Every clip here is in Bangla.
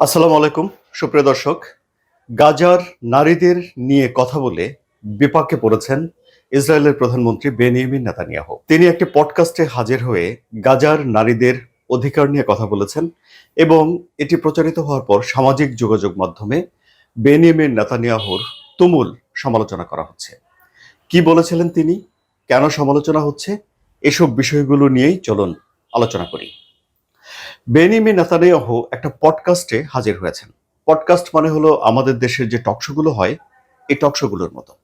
আসসালামু আলাইকুম, সুপ্রিয় দর্শক। গাজার নারীদের নিয়ে কথা বলে বিপাকে পড়েছেন ইসরায়েলের প্রধানমন্ত্রী বেনিয়ামিন নেতানিয়াহু। তিনি একটি পডকাস্টে হাজির হয়ে গাজার নারীদের অধিকার নিয়ে কথা বলেছেন এবং এটি প্রচারিত হওয়ার পর সামাজিক যোগাযোগ মাধ্যমে বেনিয়ামিন নেতানিয়াহুর তুমুল সমালোচনা করা হচ্ছে। কি বলেছিলেন তিনি? কেন সমালোচনা হচ্ছে? এসব বিষয়গুলো নিয়েই চলুন আলোচনা করি। বেনিমি নেতানিয়াহু একটা পডকাস্টে হাজির হয়েছেন। পডকাস্ট মানে হলো আমাদের দেশের যে টকশোগুলো হয়, এই টকশোগুলোর মতো।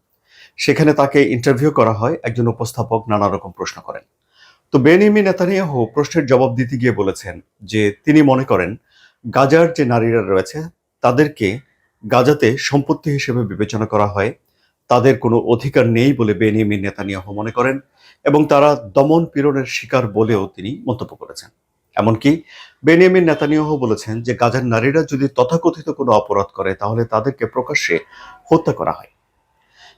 সেখানে তাকে ইন্টারভিউ করা হয়, একজন উপস্থাপক নানা রকম প্রশ্ন করেন। তো বেনিমি নেতানিয়াহু প্রশ্নের জবাব দিতে গিয়ে বলেছেন যে তিনি মনে করেন, গাজার যে নারীরা রয়েছে, তাদেরকে গাজাতে সম্পত্তি হিসেবে বিবেচনা করা হয়। তাদের কোনো অধিকার নেই বলে বেনিয়ামিন নেতানিয়াহু মনে করেন এবং তারা দমন পীড়নের শিকার বলেও তিনি মন্তব্য করেছেন। এমনকি বেনিয়ামিন নেতানিয়াহু বলেছেন যে গাজার নারীরা যদি তথাকথিত কোনো অপরাধ করে, তাহলে তাদেরকে প্রকাশ্যে হত্যা করা হয়।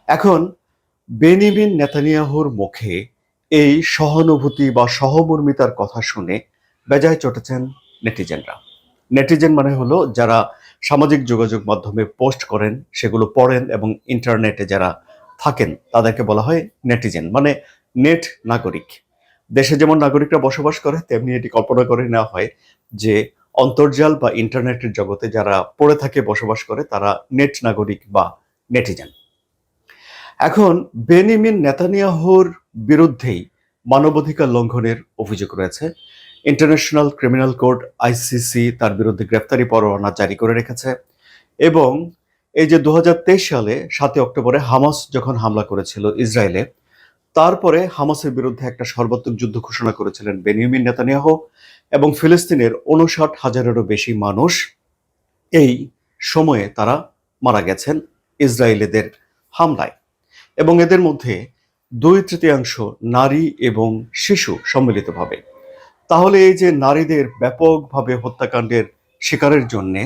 এখন, বেনিয়ামিন নেতানিয়াহুর মুখে এই সহানুভূতি বা সহমর্মিতার কথা শুনে বেজায় চটেছেন নেটিজেনরা। নেটিজেন মানে হলো যারা সামাজিক যোগাযোগ মাধ্যমে পোস্ট করেন, সেগুলো পড়েন এবং ইন্টারনেটে যারা থাকেন, তাদেরকে বলা হয় নেটিজেন মানে নেট নাগরিক। দেশে যেমন নাগরিকরা বসবাস করে, তেমনি এটি কল্পনা করে নেওয়া হয় যে অন্তর্জাল বা ইন্টারনেটের জগতে যারা পড়ে থাকে, বসবাস করে, তারা নেট নাগরিক বা নেটিজেন। এখন বেনিমিন নেতানিয়াহুর বিরুদ্ধেই মানবাধিকার লঙ্ঘনের অভিযোগ রয়েছে। ইন্টারন্যাশনাল ক্রিমিনাল কোর্ট আইসিসি তার বিরুদ্ধে গ্রেপ্তারি পরোয়ানা জারি করে রেখেছে এবং এই যে দু হাজার তেইশ সালে সাতই অক্টোবরে হামাস যখন হামলা করেছিল ইসরায়েলে তারপরে হামাসের বিরুদ্ধে একটা সর্বাত্মক যুদ্ধ ঘোষণা করেছিলেন বেনিয়ামিন নেতানিয়াহু এবং ফিলিস্তিনের উনষাট হাজারেরও বেশি মানুষ এই সময়ে তারা মারা গেছেন ইসরায়েলিদের হামলায়। এবং এদের মধ্যে দুই তৃতীয়াংশ নারী এবং শিশু সম্মিলিতভাবে। তাহলে এই যে নারীদের ব্যাপকভাবে হত্যাকাণ্ডের শিকারের জন্যে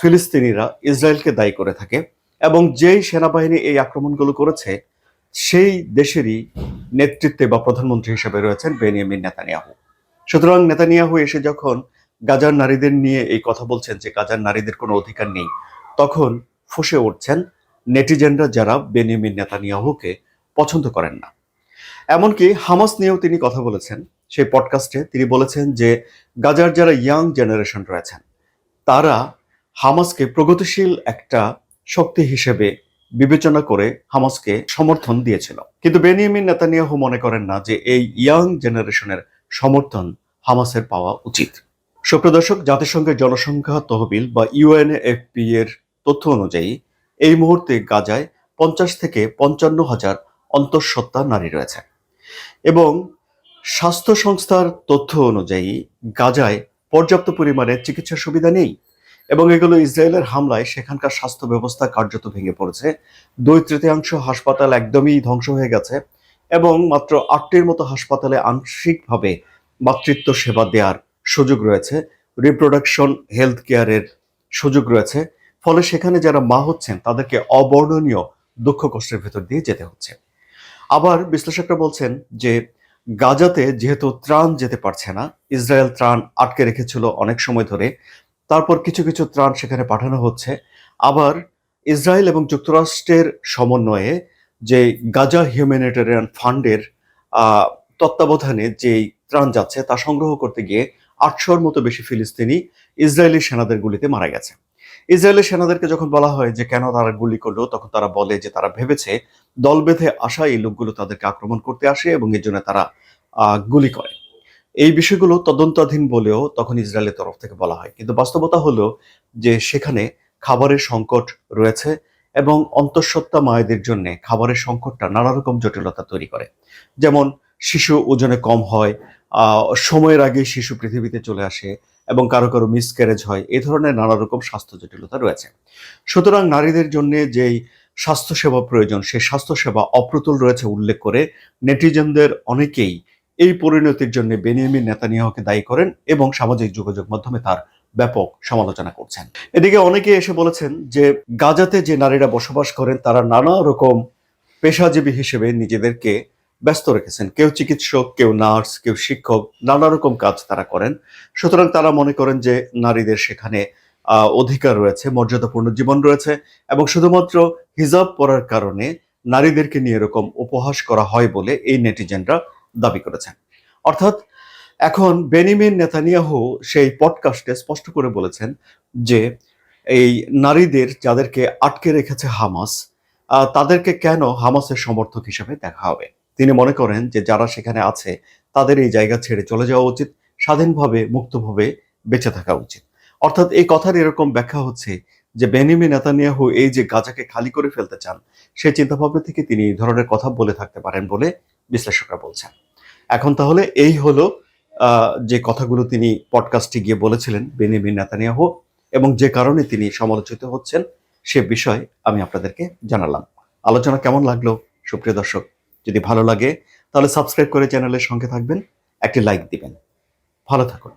ফিলিস্তিনিরা ইসরায়েলকে দায়ী করে থাকে এবং যেই সেনাবাহিনী এই আক্রমণগুলো করেছে সেই দেশেরই নেতৃত্বে বা প্রধানমন্ত্রী হিসেবে রয়েছেন বেনিয়ামিন নেতানিয়াহু। সুতরাং নেতানিয়াহু এসে যখন গাজার নারীদের নিয়ে এই কথা বলছেন যে গাজার নারীদের কোনো অধিকার নেই, তখন ফুসে উঠছেন নেটিজেনরা যারা বেনিয়ামিন নেতানিয়াহুকে পছন্দ করেন না। এমনকি হামাস নিয়েও তিনি কথা বলেছেন। সেই পডকাস্টে তিনি বলেছেন যে গাজার যারা ইয়াং জেনারেশন রয়েছেন, তারা হামাসকে প্রগতিশীল একটা শক্তি হিসেবে বিবেচনা করে হামাসকে সমর্থন দিয়েছিল। কিন্তু বেনিয়ামিন নেতানিয়াহু মনে করেন না যে এই ইয়াং জেনারেশনের সমর্থন হামাসের পাওয়া উচিত। সুপ্রদর্শক জাতিসংঘের জনসংখ্যা তহবিল বা ইউএনএফপি এর তথ্য অনুযায়ী এই মুহূর্তে গাজায় পঞ্চাশ থেকে পঞ্চান্ন হাজার অন্তঃসত্ত্বা নারী রয়েছে। এবং স্বাস্থ্য সংস্থার তথ্য অনুযায়ী গাজায় পর্যাপ্ত পরিমাণে চিকিৎসা সুবিধা নেই। এবং এগুলো ইসরায়েলের হামলায় সেখানকার স্বাস্থ্য ব্যবস্থা কার্যত ভেঙে পড়েছে। দুই তৃতীয়াংশ হাসপাতাল একদমই ধ্বংস হয়ে গেছে এবং মাত্র আটটির মতো হাসপাতালে আংশিকভাবে মাতৃত্ব সেবা দেওয়ার সুযোগ রয়েছে। রিপ্রোডাকশন হেলথ কেয়ারের সুযোগ রয়েছে। ফলে সেখানে যারা মা হচ্ছেন, তাদেরকে অবর্ণনীয় দুঃখ কষ্টের ভেতর দিয়ে যেতে হচ্ছে। আবার বিশ্লেষকরা বলছেন যে, গাজাতে যেহেতু ত্রাণ যেতে পারছে না, ইসরায়েল ত্রাণ আটকে রেখেছিল অনেক সময় ধরে তারপর কিছু কিছু ত্রাণ সেখানে পাঠানো হচ্ছে। আবার ইসরায়েল এবং যুক্তরাষ্ট্রের সমন্বয়ে যে গাজা হিউম্যানিটেরিয়ান ফান্ডের তত্ত্বাবধানে যেই ত্রাণ যাচ্ছে তা সংগ্রহ করতে গিয়ে আটশোর মতো বেশি ফিলিস্তিনি ইসরায়েলি সেনাদের গুলিতে মারা গেছে। ইসরায়েলি সেনাদেরকে যখন বলা হয় যে কেন তারা গুলি করল, তখন তারা বলে যে তারা ভেবেছে দল বেঁধে আসা এই লোকগুলো তাদেরকে আক্রমণ করতে আসে এবং এর জন্য তারা গুলি করে। এই বিষয়গুলো তদন্তাধীন বলেও তখন ইসরায়েলের তরফ থেকে বলা হয়। কিন্তু বাস্তবতা হলো যে সেখানে খাবারের সংকট রয়েছে এবং অন্তঃসত্ত্বা মায়েদের জন্য খাবারের সংকটটা নানা রকম জটিলতা তৈরি করে। যেমন শিশু ওজনে কম হয় সময়ের আগে শিশু পৃথিবীতে চলে আসে এবং কারও কারও মিসক্যারেজ হয় এই ধরনের নানা রকম স্বাস্থ্য জটিলতা রয়েছে। সুতরাং নারীদের জন্য যেই স্বাস্থ্যসেবা প্রয়োজন, সেই স্বাস্থ্যসেবা অপ্রতুল রয়েছে উল্লেখ করে নেটিজেনদের অনেকেই এই পরিণতির জন্য বেনিয়ামিন নেতানিয়াহুকে দায়ী করেন এবং সামাজিক যোগাযোগ মাধ্যমে তার ব্যাপক সমালোচনা করছেন। এদিকে অনেকে এসে বলেছেন যে, গাজাতে যে নারীরা বসবাস করেন, তারা নানা রকম পেশাজীবী হিসেবে নিজেদেরকে ব্যস্ত রেখেছেন। কেউ চিকিৎসক, কেউ নার্স, কেউ শিক্ষক, নানা রকম কাজ তারা করেন। সুতরাং তারা মনে করেন যে, নারীদের সেখানে অধিকার রয়েছে, মর্যাদাপূর্ণ জীবন রয়েছে এবং শুধুমাত্র হিজাব পরার কারণে নারীদেরকে নিয়ে এরকম উপহাস করা হয় বলে এই নেটিজেনরা দাবি করেছেন। অর্থাৎ এখন বেনিমিন নেতানিয়াহু সেই পডকাস্টে স্পষ্ট করে বলেছেন যে এই নারীদের যাদেরকে আটকে রেখেছে হামাস তাদেরকে কেন হামাসের সমর্থক হিসেবে দেখা হবে? তিনি মনে করেন যে যারা সেখানে আছে, তাদের এই জায়গা ছেড়ে চলে যাওয়া উচিত, স্বাধীনভাবে, মুক্তভাবে বেঁচে থাকা উচিত। অর্থাৎ এই কথার এরকম ব্যাখ্যা হচ্ছে যে বেনিমি নেতানিয়াহু এই যে গাজাকে খালি করে ফেলতে চান সেই চিন্তাভাবনা থেকে তিনি এই ধরনের কথা বলে থাকতে পারেন বলে বিশ্লেষকরা বলছেন। এখন তাহলে এই হলো যে কথাগুলো তিনি পডকাস্টে গিয়ে বলেছিলেন বেনিমিন নেতানিয়াহু, এবং যে কারণে তিনি সমালোচিত হচ্ছেন, সে বিষয় আমি আপনাদেরকে জানালাম। আলোচনা কেমন লাগল? সুপ্রিয় দর্শক, যদি ভালো লাগে, তাহলে সাবস্ক্রাইব করে চ্যানেলের সঙ্গে থাকবেন, একটি লাইক দিবেন। ভালো থাকুন।